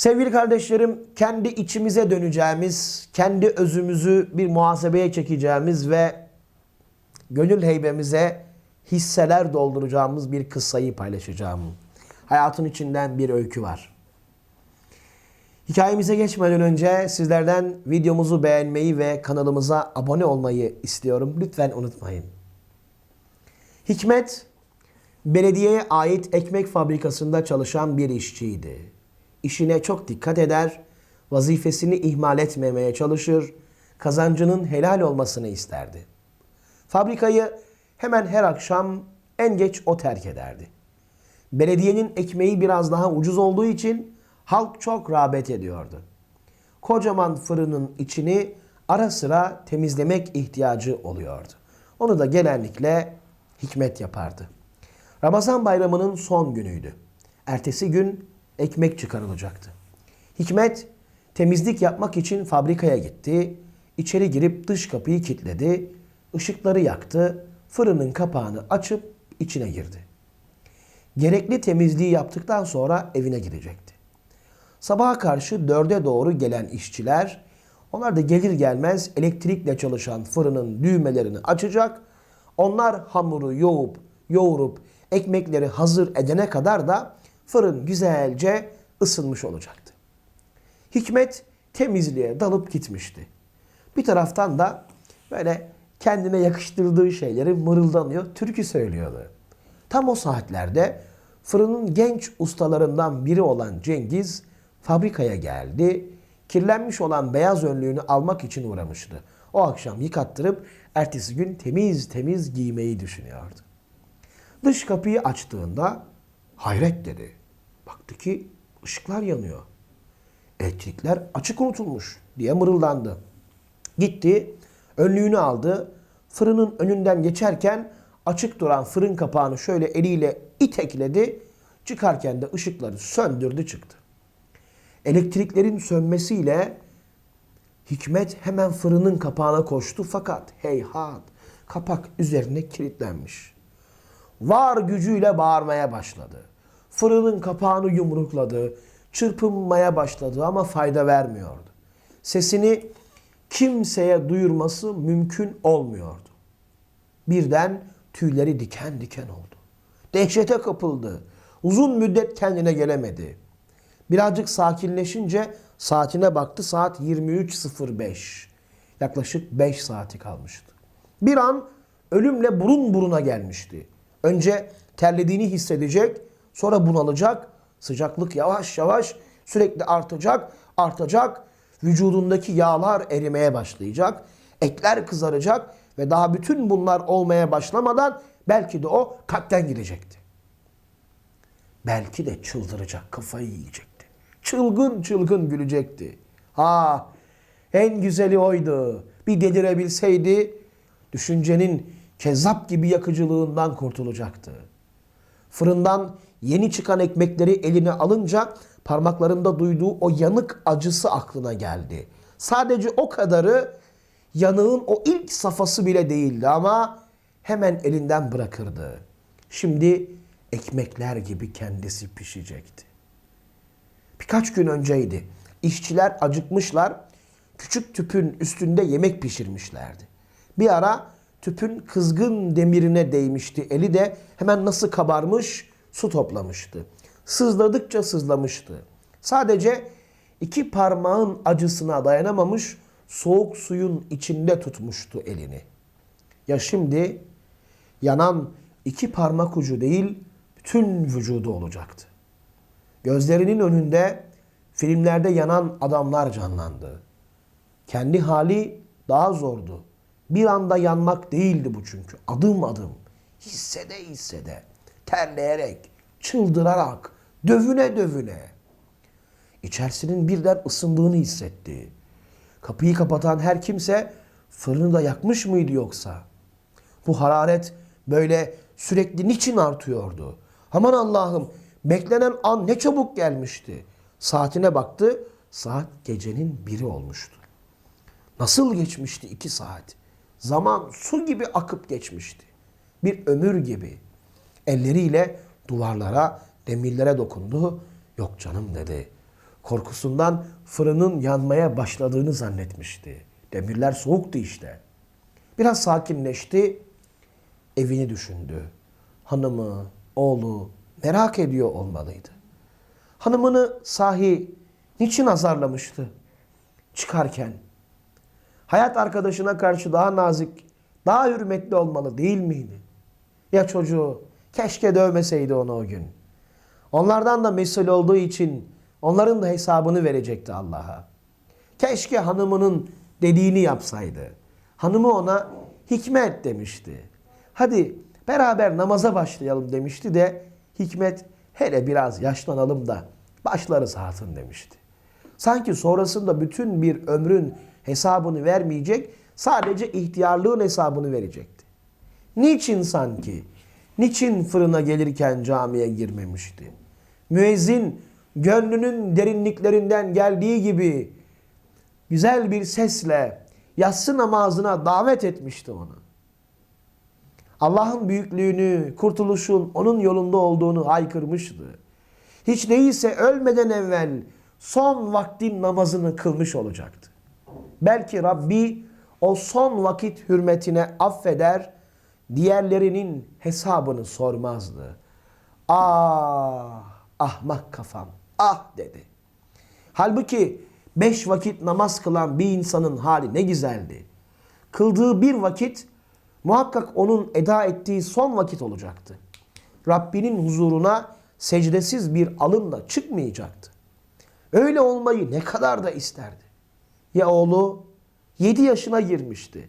Sevgili kardeşlerim, kendi içimize döneceğimiz, kendi özümüzü bir muhasebeye çekeceğimiz ve gönül heybemize hisseler dolduracağımız bir kıssayı paylaşacağım. Hayatın içinden bir öykü var. Hikayemize geçmeden önce sizlerden videomuzu beğenmeyi ve kanalımıza abone olmayı istiyorum. Lütfen unutmayın. Hikmet, belediyeye ait ekmek fabrikasında çalışan bir işçiydi. İşine çok dikkat eder, vazifesini ihmal etmemeye çalışır, kazancının helal olmasını isterdi. Fabrikayı hemen her akşam en geç o terk ederdi. Belediyenin ekmeği biraz daha ucuz olduğu için halk çok rağbet ediyordu. Kocaman fırının içini ara sıra temizlemek ihtiyacı oluyordu. Onu da genellikle Hikmet yapardı. Ramazan bayramının son günüydü. Ertesi gün ekmek çıkarılacaktı. Hikmet temizlik yapmak için fabrikaya gitti. İçeri girip dış kapıyı kilitledi. ışıkları yaktı. Fırının kapağını açıp içine girdi. Gerekli temizliği yaptıktan sonra evine gidecekti. Sabaha karşı dörde doğru gelen işçiler, onlar da gelir gelmez elektrikle çalışan fırının düğmelerini açacak. Onlar hamuru yoğup, yoğurup ekmekleri hazır edene kadar da fırın güzelce ısınmış olacaktı. Hikmet temizliğe dalıp gitmişti. Bir taraftan da böyle kendine yakıştırdığı şeyleri mırıldanıyor, türkü söylüyordu. Tam o saatlerde fırının genç ustalarından biri olan Cengiz fabrikaya geldi. Kirlenmiş olan beyaz önlüğünü almak için uğramıştı. O akşam yıkattırıp ertesi gün temiz temiz giymeyi düşünüyordu. Dış kapıyı açtığında hayret dedi. Baktı ki ışıklar yanıyor. Elektrikler açık unutulmuş diye mırıldandı. Gitti, önlüğünü aldı. Fırının önünden geçerken açık duran fırın kapağını şöyle eliyle itekledi. Çıkarken de ışıkları söndürdü çıktı. Elektriklerin sönmesiyle Hikmet hemen fırının kapağına koştu fakat heyhat kapak üzerine kilitlenmiş. Var gücüyle bağırmaya başladı. Fırının kapağını yumrukladı, çırpınmaya başladı ama fayda vermiyordu. Sesini kimseye duyurması mümkün olmuyordu. Birden tüyleri diken diken oldu. Dehşete kapıldı. Uzun müddet kendine gelemedi. Birazcık sakinleşince saatine baktı. Saat 23.05. Yaklaşık 5 saati kalmıştı. Bir an ölümle burun buruna gelmişti. Önce terlediğini hissedecek, sonra bunalacak. Sıcaklık yavaş yavaş sürekli artacak, artacak. Vücudundaki yağlar erimeye başlayacak. Etler kızaracak ve daha bütün bunlar olmaya başlamadan belki de o kalpten gidecekti. Belki de çıldıracak, kafayı yiyecekti. Çılgın çılgın gülecekti. Ha, en güzeli oydu. Bir delirebilseydi düşüncenin kezzap gibi yakıcılığından kurtulacaktı. Fırından yeni çıkan ekmekleri eline alınca parmaklarında duyduğu o yanık acısı aklına geldi. Sadece o kadarı yanığın o ilk safhası bile değildi ama hemen elinden bırakırdı. Şimdi ekmekler gibi kendisi pişecekti. Birkaç gün önceydi. İşçiler acıkmışlar. Küçük tüpün üstünde yemek pişirmişlerdi. Bir ara tüpün kızgın demirine değmişti. Eli de hemen nasıl kabarmış su toplamıştı. Sızladıkça sızlamıştı. Sadece iki parmağın acısına dayanamamış soğuk suyun içinde tutmuştu elini. Ya şimdi yanan iki parmak ucu değil bütün vücudu olacaktı. Gözlerinin önünde filmlerde yanan adamlar canlandı. Kendi hali daha zordu. Bir anda yanmak değildi bu çünkü. Adım adım, hissede hissede, terleyerek, çıldırarak, dövüne dövüne. İçerisinin birden ısındığını hissetti. Kapıyı kapatan her kimse fırını da yakmış mıydı yoksa? Bu hararet böyle sürekli niçin artıyordu? Aman Allah'ım beklenen an ne çabuk gelmişti. Saatine baktı, saat gecenin biri olmuştu. Nasıl geçmişti iki saat? Zaman su gibi akıp geçmişti. Bir ömür gibi. Elleriyle duvarlara, demirlere dokundu. Yok canım dedi. Korkusundan fırının yanmaya başladığını zannetmişti. Demirler soğuktu işte. Biraz sakinleşti, evini düşündü. Hanımı, oğlu merak ediyor olmalıydı. Hanımını sahi niçin azarlamıştı? Çıkarken. Hayat arkadaşına karşı daha nazik, daha hürmetli olmalı değil miydi? Ya çocuğu keşke dövmeseydi onu o gün. Onlardan da mesul olduğu için onların da hesabını verecekti Allah'a. Keşke hanımının dediğini yapsaydı. Hanımı ona hikmet demişti. Hadi beraber namaza başlayalım demişti de hikmet hele biraz yaşlanalım da başlarız hatun demişti. Sanki sonrasında bütün bir ömrün hesabını vermeyecek, sadece ihtiyarlığın hesabını verecekti. Niçin sanki? Niçin fırına gelirken camiye girmemişti? Müezzin gönlünün derinliklerinden geldiği gibi güzel bir sesle yatsı namazına davet etmişti onu. Allah'ın büyüklüğünü, kurtuluşun onun yolunda olduğunu haykırmıştı. Hiç değilse ölmeden evvel son vaktin namazını kılmış olacaktı. Belki Rabbi o son vakit hürmetine affeder, diğerlerinin hesabını sormazdı. Ah, ahmak kafam, ah dedi. Halbuki beş vakit namaz kılan bir insanın hali ne güzeldi. Kıldığı bir vakit muhakkak onun eda ettiği son vakit olacaktı. Rabbinin huzuruna secdesiz bir alımla çıkmayacaktı. Öyle olmayı ne kadar da isterdi. Ya oğlu 7 yaşına girmişti.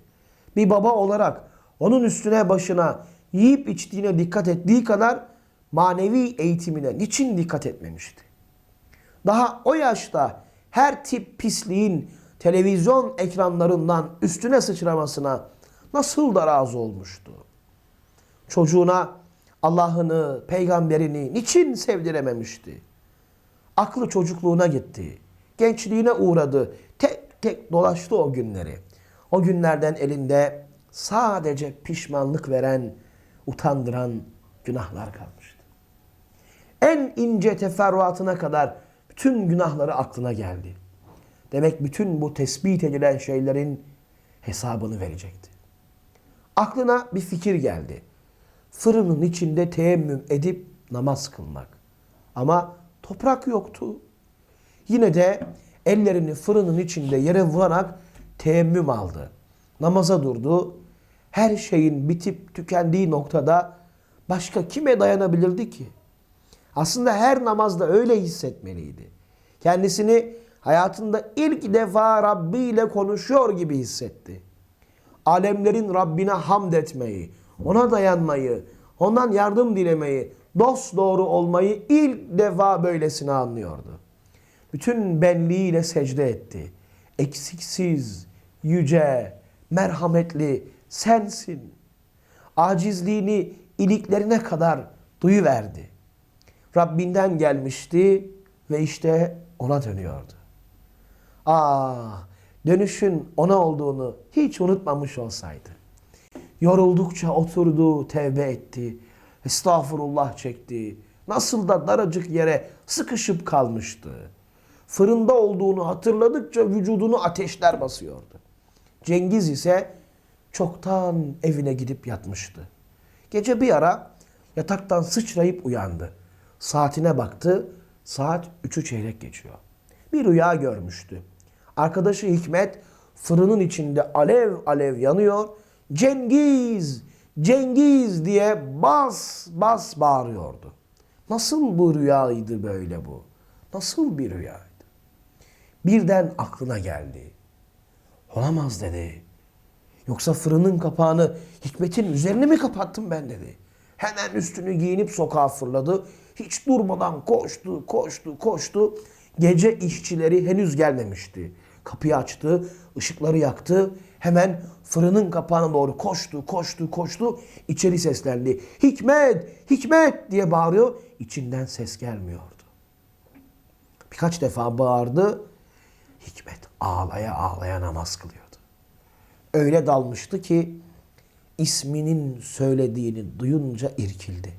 Bir baba olarak onun üstüne başına yiyip içtiğine dikkat ettiği kadar manevi eğitimine niçin dikkat etmemişti? Daha o yaşta her tip pisliğin televizyon ekranlarından üstüne sıçramasına nasıl da razı olmuştu? Çocuğuna Allah'ını, peygamberini niçin sevdirememişti? Aklı çocukluğuna gitti. Gençliğine uğradı. Tek tek dolaştı o günleri. O günlerden elinde sadece pişmanlık veren, utandıran günahlar kalmıştı. En ince teferruatına kadar bütün günahları aklına geldi. Demek bütün bu tespit edilen şeylerin hesabını verecekti. Aklına bir fikir geldi. Fırının içinde teyemmüm edip namaz kılmak. Ama toprak yoktu. Yine de ellerini fırının içinde yere vurarak teyemmüm aldı. Namaza durdu. Her şeyin bitip tükendiği noktada başka kime dayanabilirdi ki? Aslında her namazda öyle hissetmeliydi. Kendisini hayatında ilk defa Rabbi ile konuşuyor gibi hissetti. Alemlerin Rabbine hamd etmeyi, ona dayanmayı, ondan yardım dilemeyi, dost doğru olmayı ilk defa böylesine anlıyordu. Bütün benliğiyle secde etti. Eksiksiz, yüce, merhametli sensin. Acizliğini iliklerine kadar duyuverdi. Rabbinden gelmişti ve işte ona dönüyordu. Ah, dönüşün ona olduğunu hiç unutmamış olsaydı. Yoruldukça oturdu, tevbe etti. Estağfurullah çekti. Nasıl da daracık yere sıkışıp kalmıştı. Fırında olduğunu hatırladıkça vücudunu ateşler basıyordu. Cengiz ise çoktan evine gidip yatmıştı. Gece bir ara yataktan sıçrayıp uyandı. Saatine baktı. Saat üçü çeyrek geçiyor. Bir rüya görmüştü. Arkadaşı Hikmet fırının içinde alev alev yanıyor. Cengiz, Cengiz diye bas bas bağırıyordu. Nasıl bu rüyaydı böyle bu? Nasıl bir rüyaydı? Birden aklına geldi. Olamaz dedi. Yoksa fırının kapağını Hikmet'in üzerine mi kapattım ben dedi. Hemen üstünü giyinip sokağa fırladı. Hiç durmadan koştu, koştu, koştu. Gece işçileri henüz gelmemişti. Kapıyı açtı, ışıkları yaktı. Hemen fırının kapağına doğru koştu, koştu, koştu. İçeri seslendi. Hikmet, Hikmet diye bağırıyor. İçinden ses gelmiyordu. Birkaç defa bağırdı. Hikmet ağlaya ağlaya namaz kılıyordu. Öyle dalmıştı ki isminin söylediğini duyunca irkildi.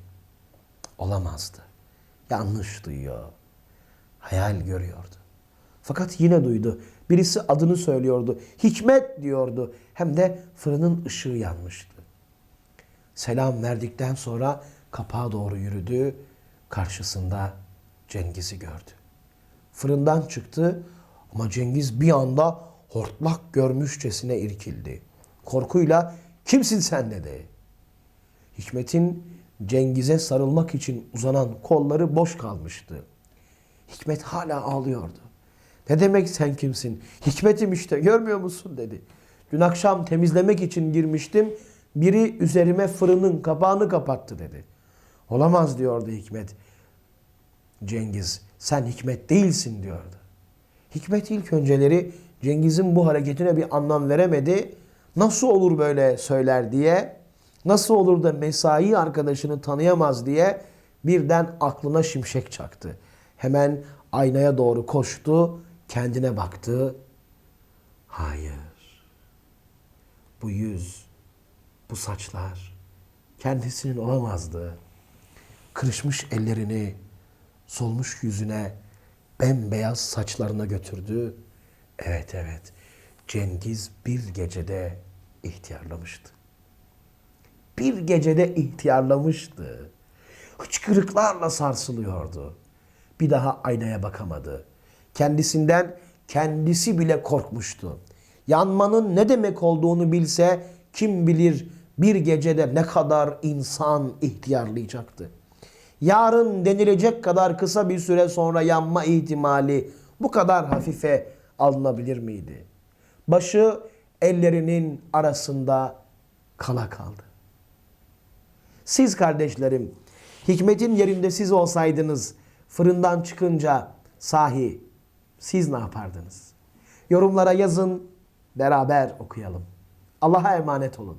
Olamazdı. Yanlış duyuyor. Hayal görüyordu. Fakat yine duydu. Birisi adını söylüyordu. Hikmet diyordu. Hem de fırının ışığı yanmıştı. Selam verdikten sonra kapağa doğru yürüdü. Karşısında Cengiz'i gördü. Fırından çıktı ama Cengiz bir anda hortlak görmüşçesine irkildi. Korkuyla kimsin sen dedi. Hikmet'in Cengiz'e sarılmak için uzanan kolları boş kalmıştı. Hikmet hala ağlıyordu. Ne demek sen kimsin? Hikmet'im işte görmüyor musun dedi. Dün akşam temizlemek için girmiştim. Biri üzerime fırının kapağını kapattı dedi. Olamaz diyordu Hikmet. Cengiz sen Hikmet değilsin diyordu. Hikmet ilk önceleri Cengiz'in bu hareketine bir anlam veremedi. Nasıl olur böyle söyler diye, nasıl olur da mesai arkadaşını tanıyamaz diye birden aklına şimşek çaktı. Hemen aynaya doğru koştu, kendine baktı. Hayır. Bu yüz, bu saçlar kendisinin olamazdı. Kırışmış ellerini solmuş yüzüne, bembeyaz saçlarına götürdü. Evet evet, Cengiz bir gecede ihtiyarlamıştı. Bir gecede ihtiyarlamıştı. Hıçkırıklarla sarsılıyordu. Bir daha aynaya bakamadı. Kendisinden kendisi bile korkmuştu. Yanmanın ne demek olduğunu bilse kim bilir bir gecede ne kadar insan ihtiyarlayacaktı. Yarın denilecek kadar kısa bir süre sonra yanma ihtimali bu kadar hafife alınabilir miydi? Başı ellerinin arasında kala kaldı. Siz kardeşlerim, hikmetin yerinde siz olsaydınız, fırından çıkınca sahi siz ne yapardınız? Yorumlara yazın, beraber okuyalım. Allah'a emanet olun.